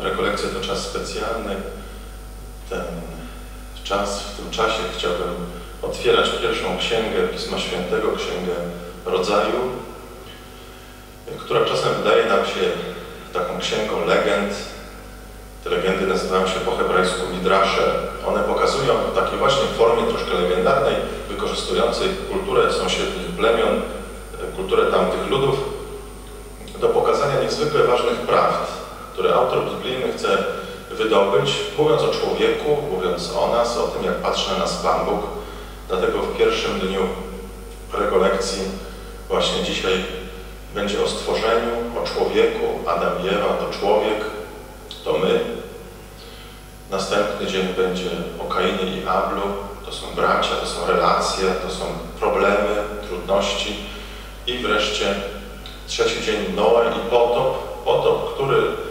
Rekolekcje to czas specjalny. Ten czas, w tym czasie chciałbym otwierać pierwszą księgę Pisma Świętego, Księgę Rodzaju, która czasem wydaje nam się taką księgą legend. Te legendy nazywają się po hebrajsku midrasze. One pokazują w takiej właśnie formie troszkę legendarnej, wykorzystującej kulturę sąsiednich plemion, kulturę tamtych ludów, do pokazania niezwykle ważnych prawd, które autor biblijny chce wydobyć, mówiąc o człowieku, mówiąc o nas, o tym, jak patrzy na nas Pan Bóg. Dlatego w pierwszym dniu rekolekcji właśnie dzisiaj będzie o stworzeniu, o człowieku, Adam i Ewa to człowiek, to my. Następny dzień będzie o Kainie i Ablu, to są bracia, to są relacje, to są problemy, trudności. I wreszcie trzeci dzień Noe i potop, potop, który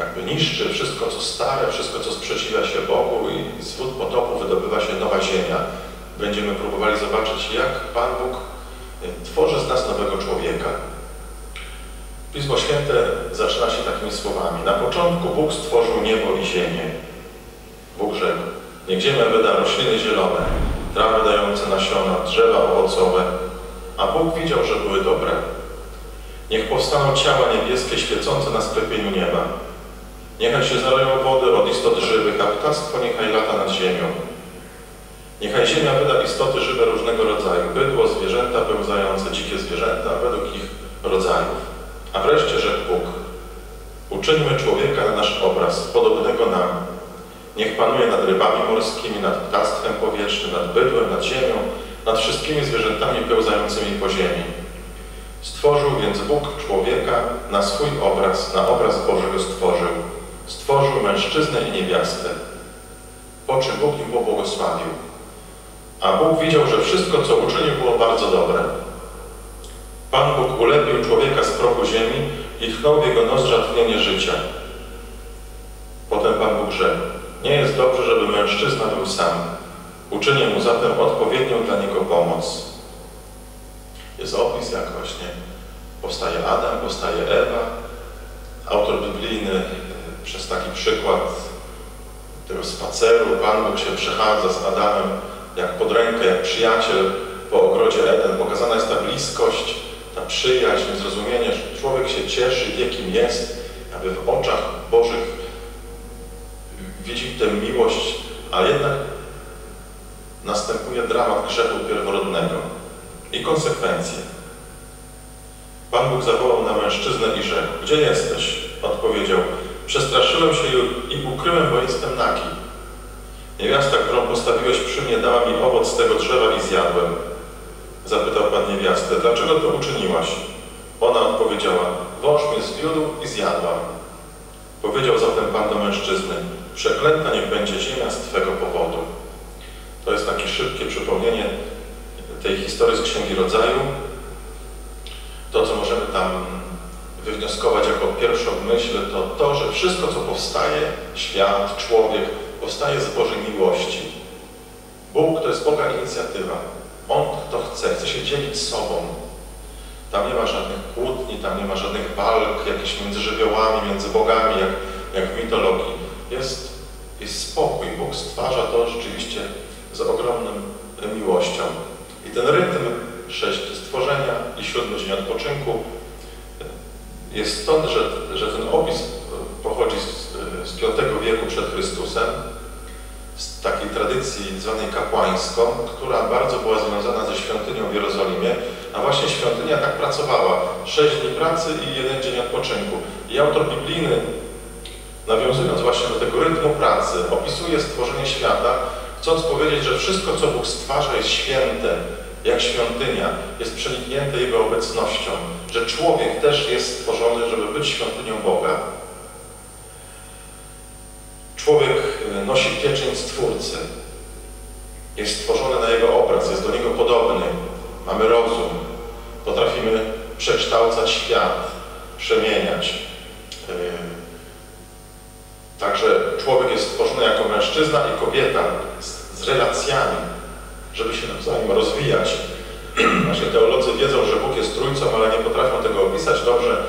jakby niszczy wszystko, co stare, wszystko, co sprzeciwia się Bogu i z wód potopu wydobywa się nowa ziemia. Będziemy próbowali zobaczyć, jak Pan Bóg tworzy z nas nowego człowieka. Pismo Święte zaczyna się takimi słowami. Na początku Bóg stworzył niebo i ziemię. Bóg rzekł, niech ziemia wyda rośliny zielone, trawy dające nasiona, drzewa owocowe, a Bóg widział, że były dobre. Niech powstaną ciała niebieskie świecące na sklepieniu nieba. Niechaj się zaleją wody od istot żywych, a ptactwo niechaj lata nad ziemią. Niechaj ziemia wyda istoty żywe różnego rodzaju, bydło, zwierzęta pełzające, dzikie zwierzęta, według ich rodzajów. A wreszcie rzekł Bóg, uczyńmy człowieka na nasz obraz, podobnego nam. Niech panuje nad rybami morskimi, nad ptactwem powietrznym, nad bydłem, nad ziemią, nad wszystkimi zwierzętami pełzającymi po ziemi. Stworzył więc Bóg człowieka na swój obraz, na obraz Boży go stworzył. Stworzył mężczyznę i niewiastę. Po czym Bóg im pobłogosławił. A Bóg widział, że wszystko, co uczynił, było bardzo dobre. Pan Bóg ulepił człowieka z prochu ziemi i tchnął w jego nozdrza tchnienie życia. Potem Pan Bóg rzekł, nie jest dobrze, żeby mężczyzna był sam. Uczynię mu zatem odpowiednią dla niego pomoc. Jest opis, jak właśnie powstaje Adam, powstaje Ewa. Autor biblijny przez taki przykład tego spaceru Pan Bóg się przechadza z Adamem jak pod rękę, jak przyjaciel po ogrodzie Eden. Pokazana jest ta bliskość, ta przyjaźń, zrozumienie, że człowiek się cieszy, wie kim jest, aby w oczach Bożych widzi tę miłość, a jednak następuje dramat grzechu pierworodnego i konsekwencje. Pan Bóg zawołał na mężczyznę i rzekł, gdzie jesteś? Odpowiedział, przestraszyłem się i ukryłem, bo jestem nagi. Niewiasta, którą postawiłeś przy mnie, dała mi owoc z tego drzewa i zjadłem. Zapytał Pan niewiastę, dlaczego to uczyniłaś? Ona odpowiedziała, wąż mnie zwiódł i zjadłam. Powiedział zatem Pan do mężczyzny, przeklęta niech będzie ziemia z Twego powodu. To jest takie szybkie przypomnienie tej historii z Księgi Rodzaju. To, co możemy tam wywnioskować jako pierwszą myśl, to to, że wszystko, co powstaje, świat, człowiek, powstaje z Bożej miłości. Bóg to jest Boga inicjatywa. On to chce, chce się dzielić sobą. Tam nie ma żadnych kłótni, tam nie ma żadnych walk jakichś między żywiołami, między bogami, jak, jak w mitologii. Jest, jest spokój. Bóg stwarza to rzeczywiście z ogromną miłością. I ten rytm sześć stworzenia i siódmy dzień odpoczynku jest stąd, że, że ten opis pochodzi z, z V wieku przed Chrystusem, z takiej tradycji zwanej kapłańską, która bardzo była związana ze świątynią w Jerozolimie, a właśnie świątynia tak pracowała. Sześć dni pracy i jeden dzień odpoczynku. I autor biblijny, nawiązując właśnie do tego rytmu pracy, opisuje stworzenie świata, chcąc powiedzieć, że wszystko, co Bóg stwarza, jest święte, jak świątynia, jest przeniknięte Jego obecnością, że człowiek też jest stworzony, żeby być świątynią Boga. Człowiek e, nosi pieczęć Stwórcy. Jest stworzony na Jego obraz, jest do Niego podobny. Mamy rozum. Potrafimy przekształcać świat, przemieniać. E, także człowiek jest stworzony jako mężczyzna i kobieta z, z relacjami, żeby się nawzajem rozwijać. Właśnie teolodzy wiedzą, że Bóg jest trójcą, ale nie potrafią tego opisać dobrze,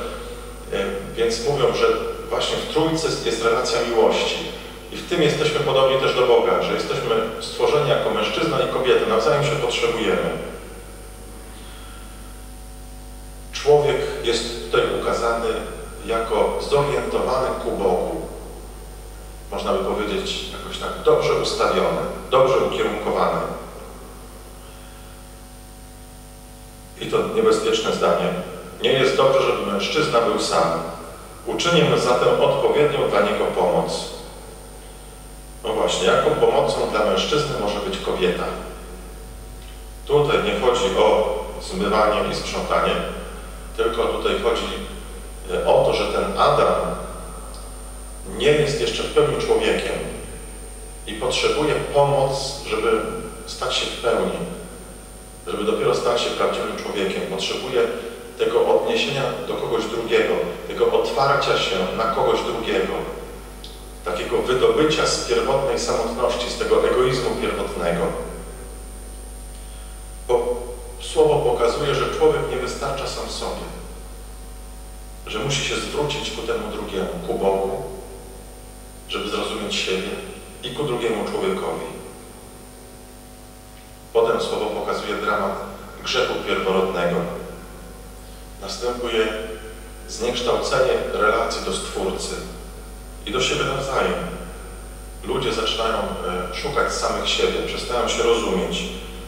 e, więc mówią, że właśnie w Trójcy jest relacja miłości. I w tym jesteśmy podobni też do Boga, że jesteśmy stworzeni jako mężczyzna i kobieta, nawzajem się potrzebujemy. Człowiek jest tutaj ukazany jako zorientowany ku Bogu. Można by powiedzieć jakoś tak dobrze ustawiony, dobrze ukierunkowany. I to niebezpieczne zdanie. Nie jest dobrze, żeby mężczyzna był sam. Uczynimy zatem odpowiednią dla niego pomoc. No właśnie, jaką pomocą dla mężczyzny może być kobieta? Tutaj nie chodzi o zmywanie i sprzątanie, tylko tutaj chodzi e, o to, że ten Adam nie jest jeszcze w pełni człowiekiem i potrzebuje pomoc, żeby stać się w pełni, żeby dopiero stać się prawdziwym człowiekiem. Potrzebuje tego odniesienia do kogoś drugiego, tego otwarcia się na kogoś drugiego, takiego wydobycia z pierwotnej samotności, z tego egoizmu pierwotnego. Bo Słowo pokazuje, że człowiek nie wystarcza sam sobie, że musi się zwrócić ku temu drugiemu, ku Bogu, żeby zrozumieć siebie i ku drugiemu człowiekowi. Potem Słowo pokazuje dramat grzechu pierworodnego. Następuje zniekształcenie relacji do Stwórcy i do siebie nawzajem. Ludzie zaczynają e, szukać samych siebie, przestają się rozumieć,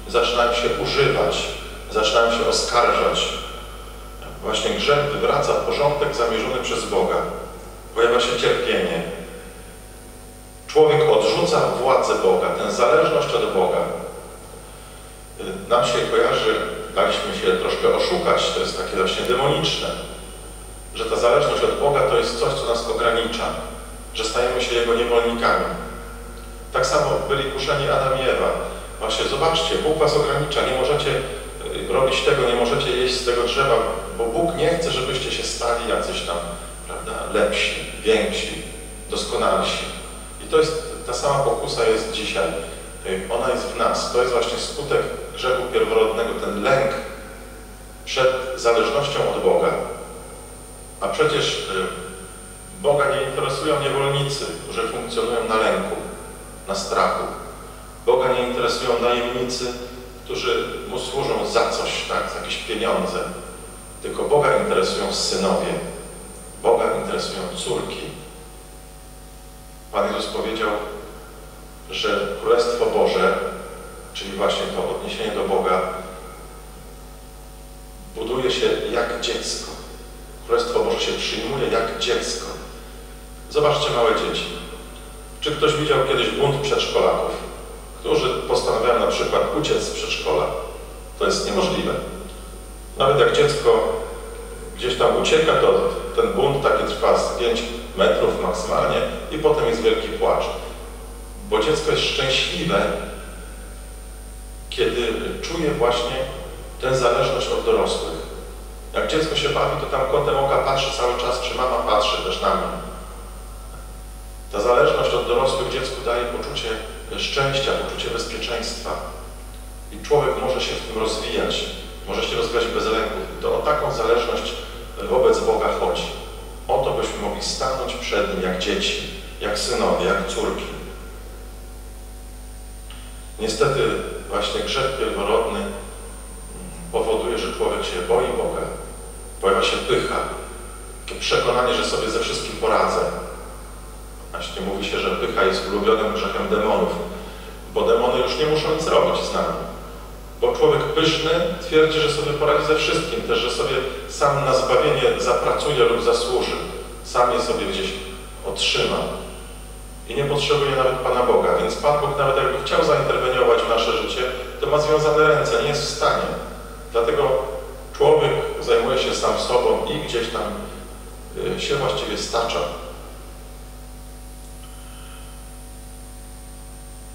zaczynają się używać, zaczynają się oskarżać. Właśnie grzech wywraca porządek zamierzony przez Boga. Pojawia się cierpienie. Człowiek odrzuca władzę Boga, tę zależność od Boga. E, nam się kojarzy, daliśmy się troszkę oszukać, to jest takie właśnie demoniczne, że ta zależność od Boga to jest coś, co nas ogranicza, że stajemy się Jego niewolnikami. Tak samo byli kuszeni Adam i Ewa. Właśnie zobaczcie, Bóg was ogranicza, nie możecie y, robić tego, nie możecie jeść z tego drzewa, bo Bóg nie chce, żebyście się stali jacyś tam, prawda, lepsi, więksi, doskonalsi. I to jest, ta sama pokusa jest dzisiaj. Y, ona jest w nas. To jest właśnie skutek grzechu pierworodnego, ten lęk przed zależnością od Boga. A przecież y, Boga nie interesują niewolnicy, którzy funkcjonują na lęku, na strachu. Boga nie interesują najemnicy, którzy Mu służą za coś, tak, za jakieś pieniądze. Tylko Boga interesują synowie. Boga interesują córki. Pan Jezus powiedział, że Królestwo Boże, czyli właśnie to odniesienie do Boga, buduje się jak dziecko. Królestwo Boże się przyjmuje jak dziecko. Zobaczcie małe dzieci. Czy ktoś widział kiedyś bunt przedszkolaków, którzy postanawiają na przykład uciec z przedszkola? To jest niemożliwe. Nawet jak dziecko gdzieś tam ucieka, to ten bunt taki trwa z 5 metrów maksymalnie i potem jest wielki płacz. Bo dziecko jest szczęśliwe, kiedy czuje właśnie tę zależność od dorosłych. Jak dziecko się bawi, to tam kątem oka patrzy cały czas, czy mama patrzy też na mnie. Ta zależność od dorosłych dziecku daje poczucie szczęścia, poczucie bezpieczeństwa. I człowiek może się w tym rozwijać, może się rozwijać bez lęku. To o taką zależność wobec Boga chodzi. O to, byśmy mogli stanąć przed Nim jak dzieci, jak synowie, jak córki. Niestety właśnie grzech pierworodny powoduje, że człowiek się boi Boga. Pojawia się pycha, przekonanie, że sobie ze wszystkim poradzę, Właśnie mówi się, że pycha jest ulubionym grzechem demonów, bo demony już nie muszą nic robić z nami. Bo człowiek pyszny twierdzi, że sobie poradzi ze wszystkim, też, że sobie sam na zbawienie zapracuje lub zasłuży. Sam je sobie gdzieś otrzyma. I nie potrzebuje nawet Pana Boga, więc Pan Bóg nawet jakby chciał zainterweniować w nasze życie, to ma związane ręce, nie jest w stanie. Dlatego człowiek zajmuje się sam sobą i gdzieś tam y, się właściwie stacza.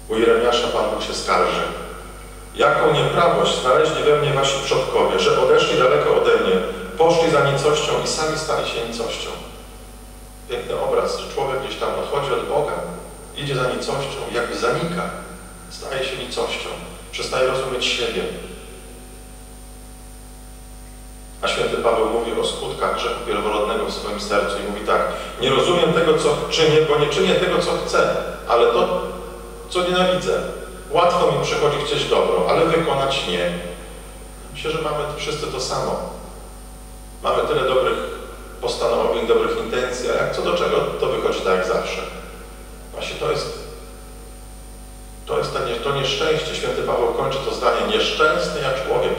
U Jeremiasza Pan Bóg się skarży. Jaką nieprawość znaleźli we mnie wasi przodkowie, że odeszli daleko ode mnie, poszli za nicością i sami stali się nicością. Piękny obraz, że człowiek gdzieś tam odchodzi od Boga, idzie za nicością, jakby zanika, staje się nicością, przestaje rozumieć siebie. A święty Paweł mówi o skutkach grzechu pierworodnego w swoim sercu i mówi tak, nie rozumiem tego, co czynię, bo nie czynię tego, co chcę, ale to, co nienawidzę. Łatwo mi przychodzi chcieć dobro, ale wykonać nie. Myślę, że mamy wszyscy to samo. Mamy tyle dobrych postanowień, dobrych jak co do czego, to wychodzi tak jak zawsze. Właśnie to jest to jest nie, to nieszczęście. Święty Paweł kończy to zdanie. Nieszczęsny jak człowiek.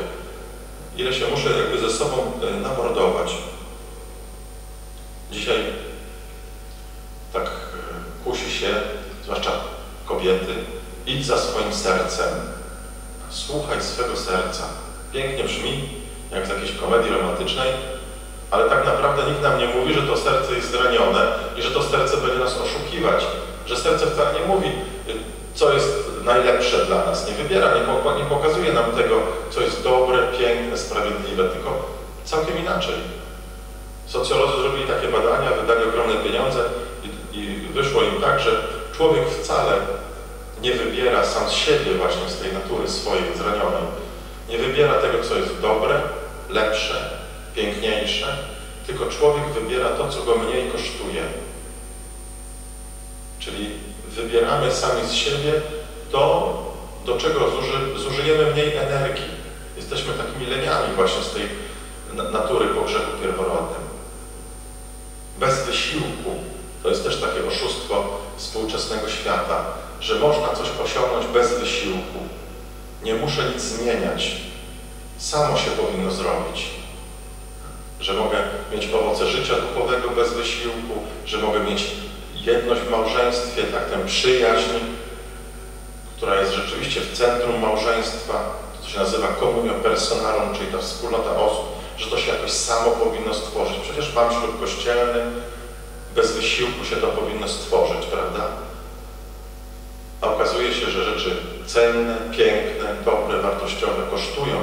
Ile się muszę jakby ze sobą e, namordować. Dzisiaj tak e, kusi się, zwłaszcza kobiety, idź za swoim sercem. Słuchaj swego serca. Pięknie brzmi, jak z jakiejś komedii romantycznej, ale tak naprawdę nikt nam nie mówi, że to serce jest zranione i że to serce będzie nas oszukiwać. Że serce wcale nie mówi, co jest najlepsze dla nas. Nie wybiera, nie, pokazuje nam tego, co jest dobre, piękne, sprawiedliwe, tylko całkiem inaczej. Socjolodzy zrobili takie badania, wydali ogromne pieniądze i, i wyszło im tak, że człowiek wcale nie wybiera sam z siebie właśnie z tej natury swojej zranionej. Nie wybiera tego, co jest dobre, lepsze, piękniejsze, tylko człowiek wybiera to, co go mniej kosztuje. Czyli wybieramy sami z siebie to, do czego zuży, zużyjemy mniej energii. Jesteśmy takimi leniami właśnie z tej natury po grzechu pierworodnym. Bez wysiłku. To jest też takie oszustwo współczesnego świata, że można coś osiągnąć bez wysiłku. Nie muszę nic zmieniać. Samo się powinno zrobić. Że mogę mieć owoce życia duchowego bez wysiłku, że mogę mieć jedność w małżeństwie, tak tę przyjaźń, która jest rzeczywiście w centrum małżeństwa, to się nazywa komunio personalum, czyli ta wspólnota osób, że to się jakoś samo powinno stworzyć. Przecież mam ślub kościelny, bez wysiłku się to powinno stworzyć, prawda? A okazuje się, że rzeczy cenne, piękne, dobre, wartościowe kosztują.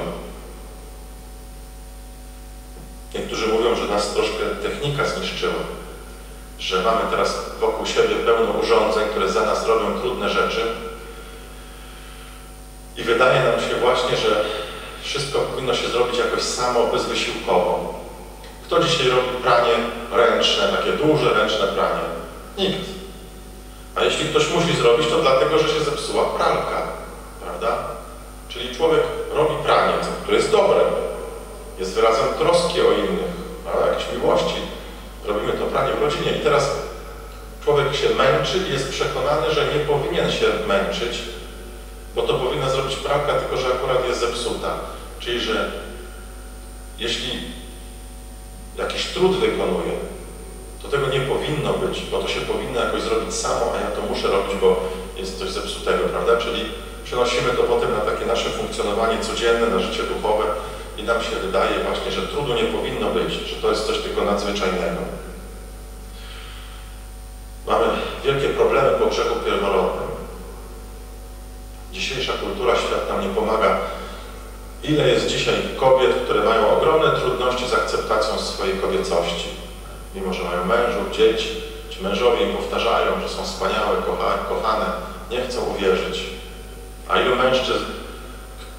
Niektórzy mówią, że nas troszkę technika zniszczyła że mamy teraz wokół siebie pełno urządzeń, które za nas robią trudne rzeczy i wydaje nam się właśnie, że wszystko powinno się zrobić jakoś samo, bezwysiłkowo. Kto dzisiaj robi pranie ręczne, takie duże ręczne pranie? Nikt. A jeśli ktoś musi zrobić, to dlatego, że się zepsuła pralka, prawda? Czyli człowiek robi pranie, które jest dobre, jest wyrazem troski o innych, prawda? jakiejś miłości, robimy to pranie w rodzinie i teraz człowiek się męczy i jest przekonany, że nie powinien się męczyć, bo to powinna zrobić pralka, tylko że akurat jest zepsuta. Czyli, że jeśli jakiś trud wykonuje, to tego nie powinno być, bo to się powinno jakoś zrobić samo, a ja to muszę robić, bo jest coś zepsutego, prawda? Czyli przenosimy to potem na takie nasze funkcjonowanie codzienne, na życie duchowe, i nam się wydaje właśnie, że trudu nie powinno być, że to jest coś tylko nadzwyczajnego. Mamy wielkie problemy po grzechu pierworodnym. Dzisiejsza kultura, świat nam nie pomaga. Ile jest dzisiaj kobiet, które mają ogromne trudności z akceptacją swojej kobiecości. Mimo, że mają mężów, dzieci, ci mężowie im powtarzają, że są wspaniałe, kochane, nie chcą uwierzyć. A ilu mężczyzn,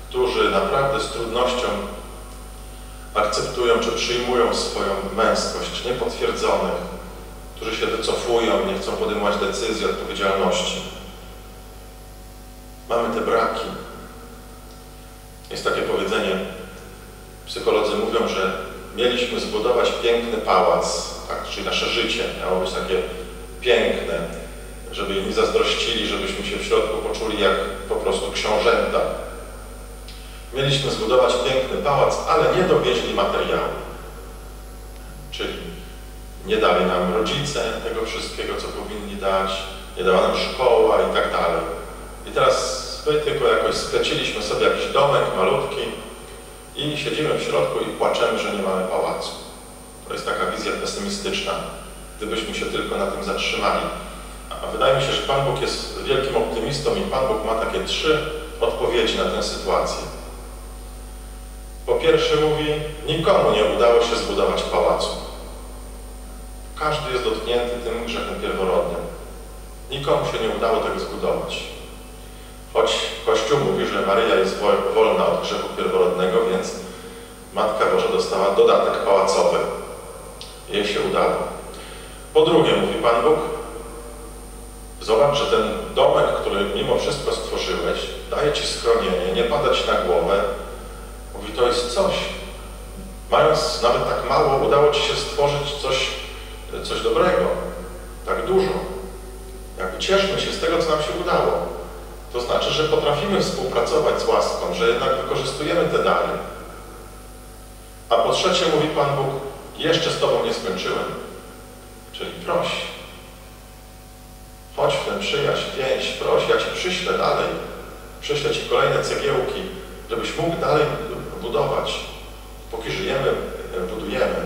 którzy naprawdę z trudnością akceptują czy przyjmują swoją męskość niepotwierdzonych, którzy się wycofują, nie chcą podejmować decyzji, odpowiedzialności. Mamy te braki. Jest takie powiedzenie, psycholodzy mówią, że mieliśmy zbudować piękny pałac, tak, czyli nasze życie miało być takie piękne, żeby inni zazdrościli, żebyśmy się w środku poczuli jak po prostu książęta, Mieliśmy zbudować piękny pałac, ale nie dowieźli materiału. Czyli nie dali nam rodzice tego wszystkiego, co powinni dać, nie dała nam szkoła i tak dalej. I teraz my tylko jakoś spleciliśmy sobie jakiś domek malutki i siedzimy w środku i płaczemy, że nie mamy pałacu. To jest taka wizja pesymistyczna, gdybyśmy się tylko na tym zatrzymali. A wydaje mi się, że Pan Bóg jest wielkim optymistą i Pan Bóg ma takie trzy odpowiedzi na tę sytuację. Po pierwsze mówi, nikomu nie udało się zbudować pałacu. Każdy jest dotknięty tym grzechem pierworodnym. Nikomu się nie udało tego zbudować. Choć Kościół mówi, że Maryja jest wolna od grzechu pierworodnego, więc Matka Boża dostała dodatek pałacowy. Jej się udało. Po drugie, mówi Pan Bóg, zobacz, że ten domek, który mimo wszystko stworzyłeś, daje Ci schronienie, nie pada Ci na głowę. Mówi, to jest coś. Mając nawet tak mało, udało Ci się stworzyć coś, coś dobrego. Tak dużo. Jakby cieszmy się z tego, co nam się udało. To znaczy, że potrafimy współpracować z łaską, że jednak wykorzystujemy te dary. A po trzecie mówi Pan Bóg, jeszcze z Tobą nie skończyłem. Czyli proś. Chodź w tę przyjaźń, więź, proś, ja Ci przyślę dalej. Przyślę Ci kolejne cegiełki, żebyś mógł dalej budować. Póki żyjemy, budujemy.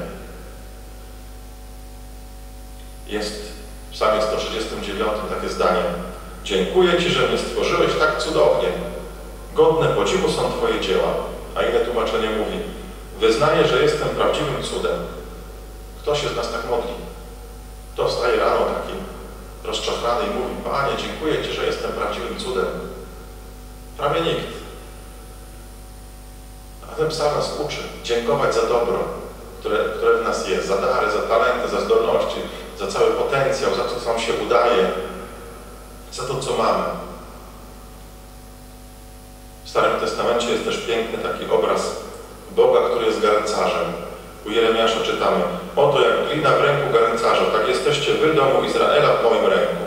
Jest w psalmie 139 takie zdanie. Dziękuję Ci, że mnie stworzyłeś tak cudownie. Godne podziwu są Twoje dzieła. A inne tłumaczenie mówi, wyznaję, że jestem prawdziwym cudem. Kto się z nas tak modli? Kto wstaje rano taki rozczochrany i mówi, Panie, dziękuję Ci, że jestem prawdziwym cudem. Prawie nikt. A ten psalm nas uczy dziękować za dobro, które, które w nas jest, za dary, za talenty, za zdolności, za cały potencjał, za to, co nam się udaje, za to, co mamy. W Starym Testamencie jest też piękny taki obraz Boga, który jest garncarzem. U Jeremiasza czytamy, oto jak glina w ręku garncarza, tak jesteście wy, domu Izraela, w moim ręku.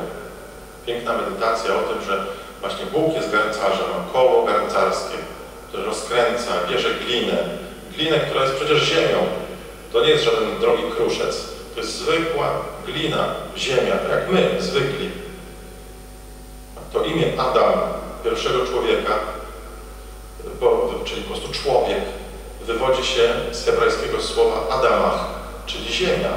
Piękna medytacja o tym, że właśnie Bóg jest garncarzem, koło garncarskie, rozkręca, bierze glinę. Glinę, która jest przecież ziemią. To nie jest żaden drogi kruszec. To jest zwykła glina, ziemia, tak jak my, zwykli. To imię Adam, pierwszego człowieka, bo, czyli po prostu człowiek, wywodzi się z hebrajskiego słowa Adamach, czyli ziemia.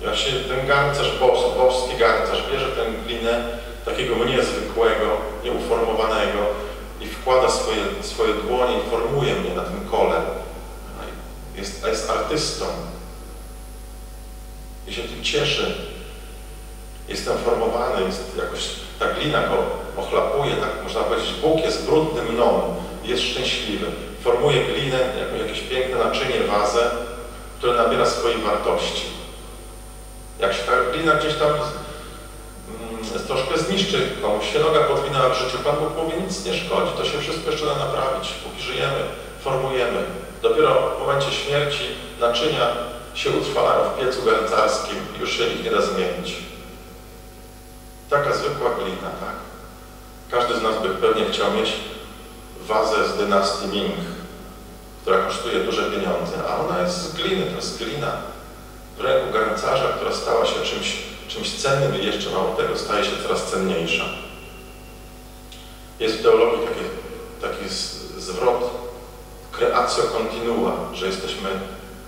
I właśnie ten garncarz, bos, boski garncarz, bierze tę glinę takiego niezwykłego, nieuformowanego wkłada swoje, swoje dłonie i formuje mnie na tym kole. Jest, jest artystą. I się tym cieszy. Jestem formowany, jest jakoś ta glina go ochlapuje, tak można powiedzieć, Bóg jest brudny mną, jest szczęśliwy. Formuje glinę jakieś piękne naczynie, wazę, które nabiera swojej wartości. Jak się ta glina gdzieś tam zniszczy, komuś się noga podwinęła w życiu, Pan Bóg mówi, nic nie szkodzi, to się wszystko jeszcze da naprawić. Póki żyjemy, formujemy. Dopiero w momencie śmierci naczynia się utrwalają w piecu garncarskim już się ich nie da zmienić. Taka zwykła glina, tak? Każdy z nas by pewnie chciał mieć wazę z dynastii Ming, która kosztuje duże pieniądze, a ona jest z gliny, to jest glina w ręku garncarza, która stała się czymś, czymś cennym i jeszcze mało tego staje się coraz cenniejsza. Jest w teologii taki, taki zwrot creatio continua, że jesteśmy,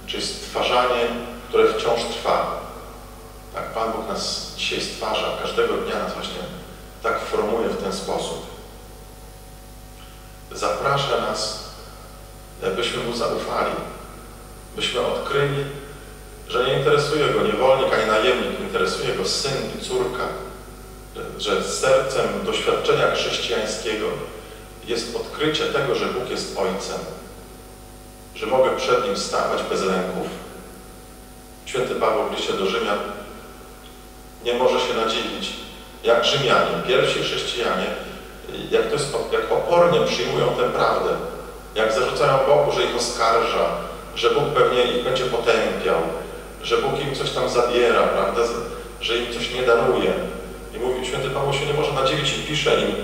czyli stwarzanie, które wciąż trwa. Tak, Pan Bóg nas dzisiaj stwarza, każdego dnia nas właśnie tak formuje w ten sposób. Zaprasza nas, byśmy Mu zaufali, byśmy odkryli, że nie interesuje Go niewolnik ani najemnik, interesuje Go syn i córka, że sercem doświadczenia chrześcijańskiego jest odkrycie tego, że Bóg jest Ojcem, że mogę przed Nim stawać bez lęków. Święty Paweł w liście do Rzymian nie może się nadziwić, jak Rzymianie, pierwsi chrześcijanie, jak, to jest, jak opornie przyjmują tę prawdę, jak zarzucają Bogu, że ich oskarża, że Bóg pewnie ich będzie potępiał, że Bóg im coś tam zabiera, prawda, że im coś nie daruje. I mówi, święty Paweł się nie może nadziwić i pisze im,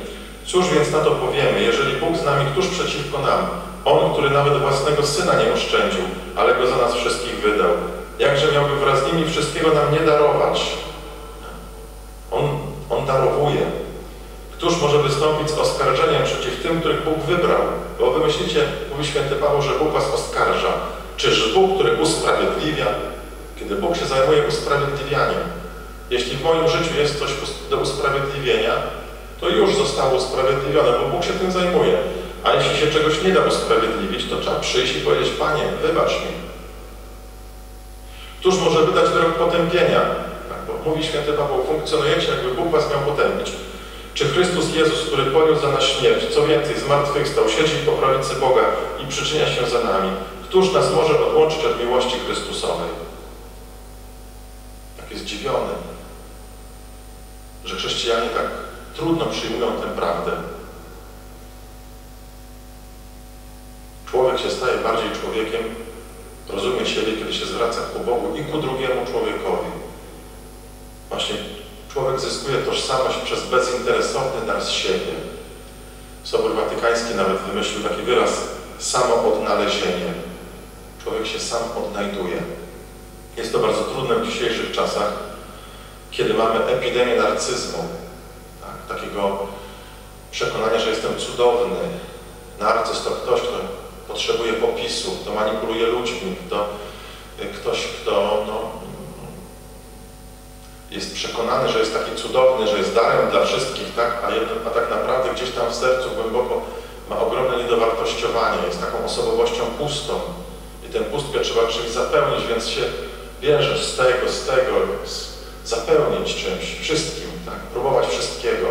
cóż więc na to powiemy, jeżeli Bóg z nami, któż przeciwko nam? On, który nawet własnego Syna nie oszczędził, ale Go za nas wszystkich wydał. Jakże miałby wraz z nimi wszystkiego nam nie darować? On, on darowuje. Któż może wystąpić z oskarżeniem przeciw tym, których Bóg wybrał? Bo wy myślicie, mówi święty Paweł, że Bóg was oskarża. Czyż Bóg, który usprawiedliwia? Kiedy Bóg się zajmuje usprawiedliwianiem. Jeśli w moim życiu jest coś do usprawiedliwienia, to już zostało usprawiedliwione, bo Bóg się tym zajmuje. A jeśli się czegoś nie da usprawiedliwić, to trzeba przyjść i powiedzieć, Panie, wybacz mi. Któż może wydać wyrok potępienia? Tak, bo mówi święty Paweł, funkcjonujecie, jakby Bóg was miał potępić. Czy Chrystus Jezus, który poniósł za nas śmierć, co więcej, zmartwychwstał, siedzi po prawicy Boga i przyczynia się za nami, Któż nas może odłączyć od miłości Chrystusowej? Jest zdziwiony, że chrześcijanie tak trudno przyjmują tę prawdę. Człowiek się staje bardziej człowiekiem, rozumie siebie, kiedy się zwraca ku Bogu i ku drugiemu człowiekowi. Właśnie człowiek zyskuje tożsamość przez bezinteresowny dar z siebie. Sobór Watykański nawet wymyślił taki wyraz samoodnalezienie. Człowiek się sam odnajduje. Jest to bardzo trudne w dzisiejszych czasach, kiedy mamy epidemię narcyzmu, tak, takiego przekonania, że jestem cudowny. Narcyz to ktoś, kto potrzebuje popisu, kto manipuluje ludźmi, kto, ktoś, kto no, jest przekonany, że jest taki cudowny, że jest darem dla wszystkich, tak? a, a tak naprawdę gdzieś tam w sercu głęboko ma ogromne niedowartościowanie, jest taką osobowością pustą i tę pustkę trzeba czymś zapełnić, więc się bierzesz z tego, z tego, z, zapełnić czymś, wszystkim, tak? próbować wszystkiego.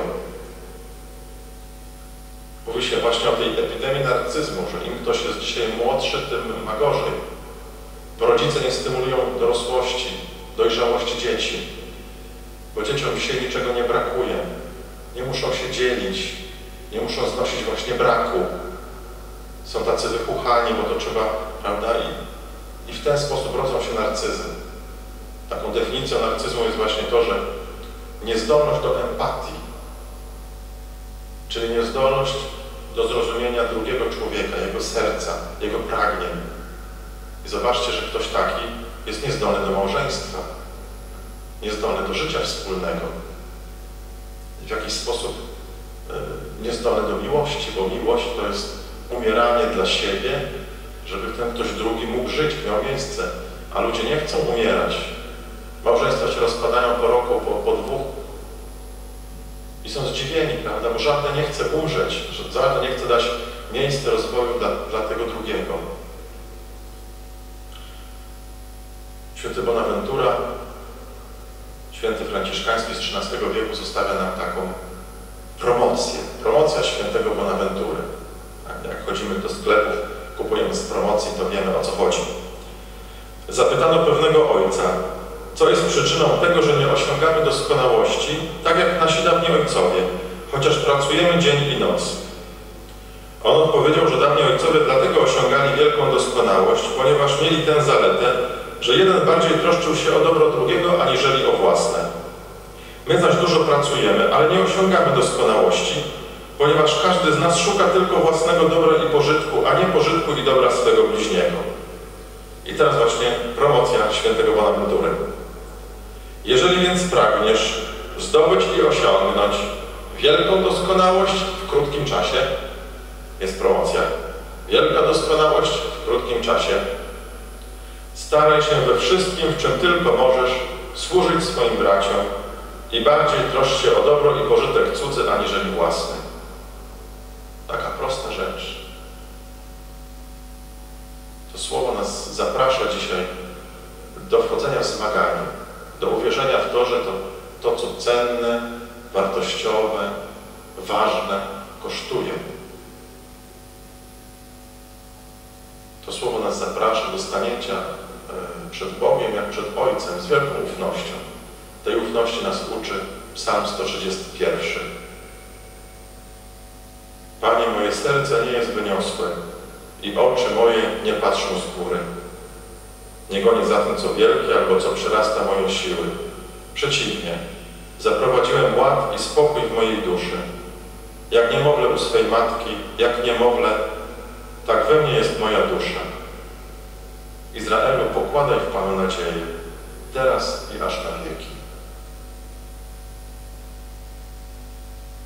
Mówi się właśnie o tej epidemii narcyzmu, że im ktoś jest dzisiaj młodszy, tym ma gorzej. Bo rodzice nie stymulują dorosłości, dojrzałości dzieci. Bo dzieciom dzisiaj niczego nie brakuje. Nie muszą się dzielić, nie muszą znosić właśnie braku. Są tacy wychuchani, bo to trzeba, prawda? I, i w ten sposób rodzą się narcyzy. Taką definicją narcyzmu jest właśnie to, że niezdolność do empatii, czyli niezdolność do zrozumienia drugiego człowieka, jego serca, jego pragnień. I zobaczcie, że ktoś taki jest niezdolny do małżeństwa, niezdolny do życia wspólnego, w jakiś sposób y, niezdolny do miłości, bo miłość to jest umieranie dla siebie, żeby ten ktoś drugi mógł żyć, miał miejsce. A ludzie nie chcą umierać. Małżeństwa się rozpadają po roku, po, po dwóch, i są zdziwieni, prawda, bo żadne nie chce umrzeć, żadne nie chce dać miejsce rozwoju dla, dla tego drugiego. Święty Bonaventura, święty franciszkański z XIII wieku zostawia nam taką promocję, promocja świętego Bonaventury. Tak, jak chodzimy do sklepów, kupujemy z promocji, to wiemy o co chodzi. Zapytano pewnego ojca, co jest przyczyną tego, że nie osiągamy doskonałości, tak jak nasi dawni ojcowie, chociaż pracujemy dzień i noc. On odpowiedział, że dawni ojcowie dlatego osiągali wielką doskonałość, ponieważ mieli tę zaletę, że jeden bardziej troszczył się o dobro drugiego, aniżeli o własne. My zaś dużo pracujemy, ale nie osiągamy doskonałości, ponieważ każdy z nas szuka tylko własnego dobra i pożytku, a nie pożytku i dobra swego bliźniego. I teraz właśnie promocja świętego Bonaventury. Jeżeli więc pragniesz zdobyć i osiągnąć wielką doskonałość w krótkim czasie, jest promocja, wielka doskonałość w krótkim czasie, staraj się we wszystkim, w czym tylko możesz, służyć swoim braciom i bardziej troszcz się o dobro i pożytek cudzy, aniżeli własny. Taka prosta rzecz. To słowo nas zaprasza dzisiaj do wchodzenia w zmaganie do uwierzenia w to, że to, to co cenne, wartościowe, ważne, kosztuje. To słowo nas zaprasza do stanięcia e, przed Bogiem jak przed Ojcem z wielką ufnością. Tej ufności nas uczy Psalm 131. Panie, moje serce nie jest wyniosłe i oczy moje nie patrzą z góry. Nie gonię za tym, co wielkie albo co przerasta moje siły. Przeciwnie, zaprowadziłem ład i spokój w mojej duszy. Jak niemowlę u swej matki, jak niemowlę, tak we mnie jest moja dusza. Izraelu, pokładaj w Panu nadzieję, teraz i aż na wieki.